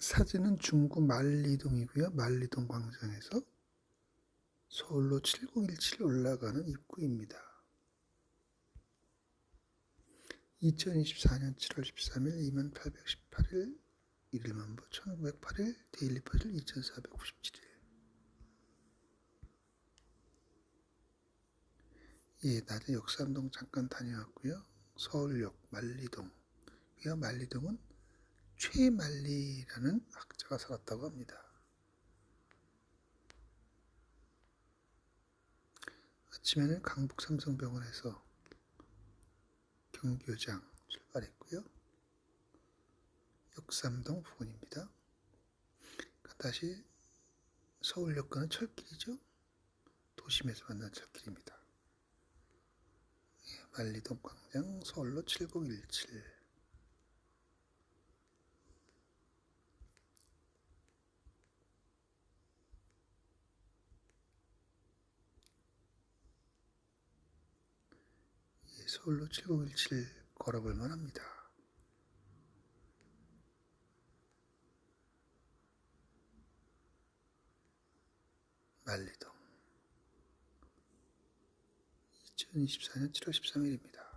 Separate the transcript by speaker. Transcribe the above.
Speaker 1: 사진은 중구 만리동이고요. 만리동 광장에서 서울로 7017 올라가는 입구입니다. 2024년 7월 13일 2818일 1일만보 1908일 데일리 퍼즐 2497일 예, 낮에 역삼동 잠깐 다녀왔고요. 서울역 만리동 이 만리동은 최만리라는 학자가 살았다고 합니다. 아침에는 강북 삼성병원에서 경교장 출발했고요. 역삼동 부근입니다. 다시 서울역 가는 철길이죠. 도심에서 만난 철길입니다. 예, 만리동 광장 서울로 7017 예, 서울로 7017 걸어볼 만합니다. 만리동 2024년 7월 13일입니다.